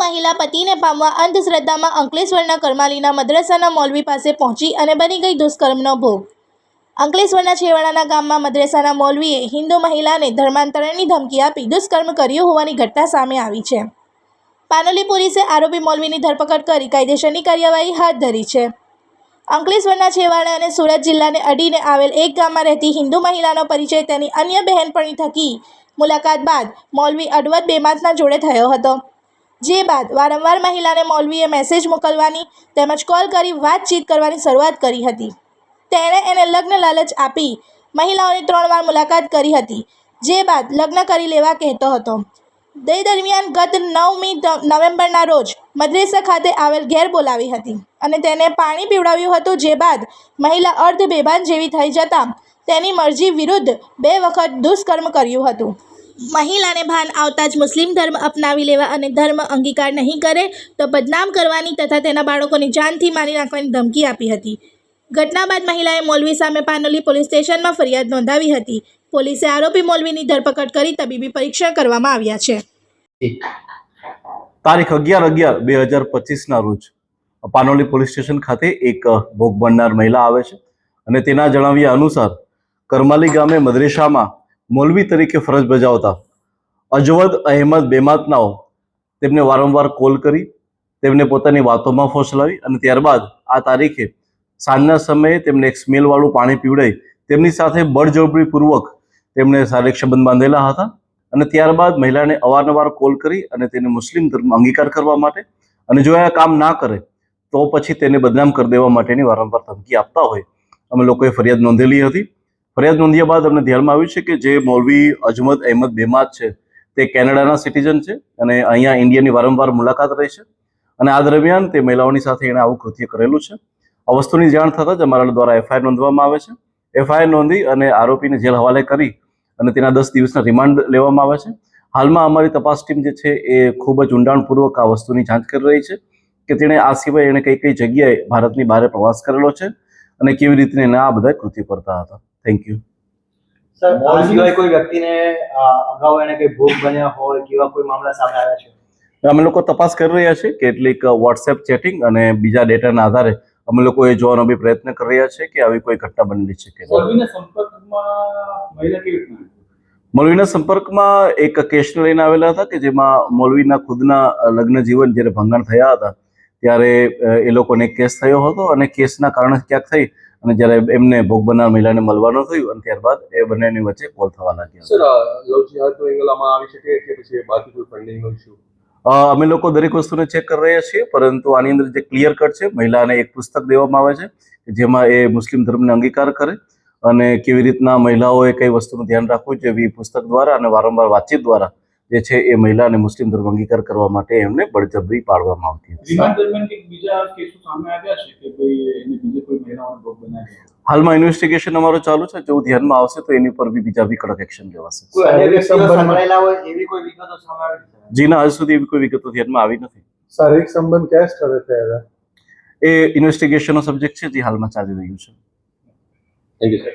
મહિલા પતિને પામવા અંધશ્રદ્ધામાં અંકલેશ્વરના કરમાલીના મદ્રસાના મૌલવી પાસે પહોંચી અને બની ગઈ દુષ્કર્મનો ભોગ. અંકલેશ્વરના છેવાડાના ગામમાં મદ્રેસાના મૌલવીએ હિન્દુ મહિલાને ધર્માંતરણની ધમકી આપી દુષ્કર્મ કર્યું હોવાની ઘટના સામે આવી છે. પાનોલી પોલીસે આરોપી મૌલવીની ધરપકડ કરી કાયદેસરની કાર્યવાહી હાથ ધરી છે. અંકલેશ્વરના છેવાડા અને સુરત જિલ્લાને અડીને આવેલ એક ગામમાં રહેતી હિન્દુ મહિલાનો પરિચય તેની અન્ય બહેનપણી થકી મુલાકાત બાદ મૌલવી અડવત બેમાતના જોડે થયો હતો. જે બાદ વારંવાર મહિલાને મૌલવીએ મેસેજ મોકલવાની તેમજ કોલ કરી વાતચીત કરવાની શરૂઆત કરી હતી. તેણે એને લગ્ન લાલચ આપી મહિલાઓની ત્રણ વાર મુલાકાત કરી હતી, જે બાદ લગ્ન કરી લેવા કહેતો હતો. તે દરમિયાન ગત નવમી નવેમ્બરના રોજ મદ્રેસા ખાતે આવેલ ઘેર બોલાવી હતી અને તેને પાણી પીવડાવ્યું હતું, જે બાદ મહિલા અર્ધ બેભાન જેવી થઈ જતાં તેની મરજી વિરુદ્ધ બે વખત દુષ્કર્મ કર્યું હતું. મહિલાને ભાન આવતા જ મુસ્લિમ ધર્મ અપનાવી લેવા અને ધર્મ અંગીકાર નહીં કરે, તો બદનામ કરવાની તથા તેના બાળકોની જાનથી મારી નાખવાની ધમકી આપી હતી. ઘટના બાદ મહિલાએ મોલવી સામે પાનોલી પોલીસ સ્ટેશનમાં ફરિયાદ નોંધાવી હતી. પોલીસે આરોપી મૌલવીની ધરપકડ કરી તબીબી પરીક્ષણ કરવામાં આવ્યા છે. તારીખ અગિયાર અગિયાર બે હજાર પચીસના રોજ પાનોલી પોલીસ સ્ટેશન ખાતે એક ભોગ બનનાર મહિલા આવે છે અને તેના જણાવ્યા અનુસાર કરમાલી ગામે મદ્રેસામાં મૌલવી તરીકે ફરજ બજાવતા અજવદ અહેમદ બેમાતનાઓ તેમને વારંવાર કોલ કરી, તેમને પોતાની વાતોમાં ફોસલાવી અને ત્યારબાદ આ તારીખે સાંજના સમયે તેમને એક સ્મેલવાળું પાણી પીવડાવી તેમની સાથે બળજબરીપૂર્વક તેમણે શારીરિક સંબંધ બાંધેલા હતા અને ત્યારબાદ મહિલાને અવારનવાર કોલ કરી અને તેને મુસ્લિમ ધર્મ અંગીકાર કરવા માટે અને જો આ કામ ના કરે, તો પછી તેને બદનામ કરી દેવા માટેની વારંવાર ધમકી આપતા હોય. અમે લોકોએ ફરિયાદ નોંધેલી હતી. ફરિયાદ નોંધ્યા બાદ અમને ધ્યાનમાં આવ્યું છે કે જે મૌલવી અજમદ અહેમદ બેમાદ છે, તે કેનેડાના સિટીઝન છે અને અહીંયા ઇન્ડિયાની વારંવાર મુલાકાત રહી છે. અને આ દરમિયાન તે મહિલાઓની સાથે એણે આવું કૃત્ય કરેલું છે. આ વસ્તુની જાણ થતાં જ અમારા દ્વારા એફઆઈઆર નોંધવામાં આવે છે. એફઆઈઆર નોંધી અને આરોપીને જેલ હવાલે કરી અને તેના દસ દિવસના રિમાન્ડ લેવામાં આવે છે. હાલમાં અમારી તપાસ ટીમ જે છે એ ખૂબ જ ઊંડાણપૂર્વક આ વસ્તુની જાંચ કરી રહી છે કે તેણે આ સિવાય એણે કઈ કઈ જગ્યાએ ભારતની બહાર પ્રવાસ કરેલો છે અને કેવી રીતે એને આ બધા કૃત્ય કરતા હતા. થેન્ક યુ સર આ સિવાય કોઈ વ્યક્તિને અગાઉ એને કોઈ ભોગ બન્યા હોય કેવા કોઈ મામલા સામે આવ્યા છે? અમે લોકો તપાસ કરી રહ્યા છીએ કેટલીક વોટ્સએપ ચેટિંગ અને બીજા ડેટાના આધારે અમે લોકો એ જોવાનો બી પ્રયત્ન કરી રહ્યા છે કે આવી કોઈ ઘટના બનેલી છે કે મૌલવીના સંપર્કમાં એક કેસને લઈને આવેલા હતા કે જેમાં મૌલવીના ખુદના લગ્ન જીવન જ્યારે ભંગાણ થયા હતા ત્યારે એ લોકોને કેસ થયો હતો અને કેસના કારણે ક્યાંક થઈ અને જ્યારે એમને ભોગ બનનાર મહિલાને મળવાનું થયું અને ત્યારબાદ એ બંનેની વચ્ચે કોલ થવા લાગ્યા. સર લવ આવી શકે કે પછી બાકી કોઈ ફંડિંગનો ઇસ્યુ અ, અમે લોકો દરેક વસ્તુને ચેક કરી રહ્યા છીએ પરંતુ આની અંદર જે ક્લિયર કટ છે મહિલાને એક પુસ્તક દેવામાં આવે છે કે જેમાં એ મુસ્લિમ ધર્મને અંગીકાર કરે અને કેવી રીતના મહિલાઓએ કઈ વસ્તુનું ધ્યાન રાખવું જોઈએ એ પુસ્તક દ્વારા અને વારંવાર વાતચીત દ્વારા જે છે એ મહિલાને મુસ્લિમ ધર્મ અંગીકાર કરવા માટે એમને બળજબરી પાડવામાં આવતી હતી. રિમાન્ડ દરમિયાન કંઈક બીજા કેસો સામે આવ્યા છે કે ભાઈ એને બીજે કોઈ મહિલાઓને ભોગ બનાવ્યો હાલમાં ઇન્વેસ્ટિગેશન અમારું ચાલુ છે. જો ધ્યાનમાં આવશે તો એની પર બી બીજા બી કડક એક્શન લેવાશે. જી જીના હજુ સુધી એવી કોઈ વિગતો ધ્યાનમાં આવી નથી. શારીરિક સંબંધ કયા સ્થળે થયા એ ઇન્વેસ્ટિગેશનનો સબ્જેક્ટ છે જે હાલમાં ચાલી રહ્યું છે. Thank you sir